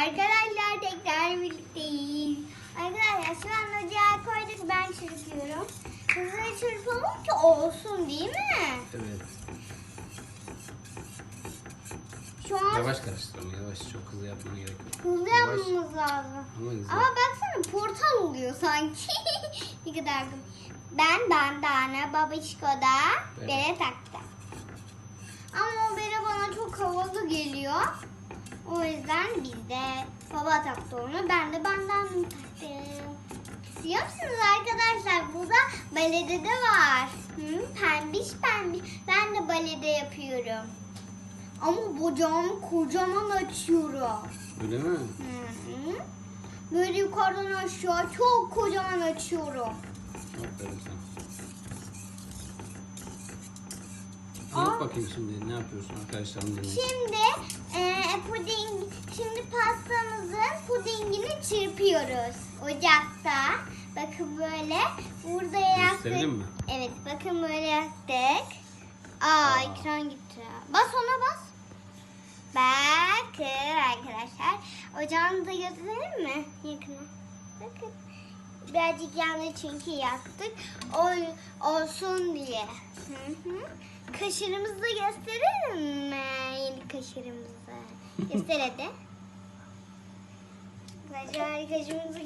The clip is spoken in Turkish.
Arkadaşlar tekrar birlikteyiz. Arkadaşlar şu an ocağa koyduk ben çırpıyorum. Hızlı çırpalım ki olsun değil mi? Evet. Şu an Yavaş karıştıralım yavaş. Çok hızlı yapmana gerek yok. hızlı Yavaş. yapmamız lazım. Ama hızlı. Ama baksana portal oluyor sanki. ne kadar gü- Ben bandana babişko da Evet. bere taktı. Ama O yüzden biz de baba taktı onu. Ben de bandanamı taktım. Biliyor musunuz arkadaşlar burada balede de var. Hı, pembiş pembiş. Ben de balede yapıyorum. Ama bacağımı kocaman açıyorum. Öyle mi? Hı hı. Böyle yukarıdan aşağı çok kocaman açıyorum. Anlat bakayım şimdi ne yapıyorsun arkadaşlarım dinleyin. Şimdi e, puding, şimdi pastamızın pudingini çırpıyoruz ocakta. Bakın böyle burada yaktık. Mi? Evet bakın böyle yaktık. Aa, Aa. ekran gitti. Bas ona bas. Bakın arkadaşlar. Ocağını da gösterelim mi? Yakına. Bakın. Birazcık yandı çünkü yaktık. O, olsun diye. Hı hı. Kaşarımızı da gösterelim mi? Yeni kaşarımızı. Göster hadi. Arkadaşlar yeni kaşarımız.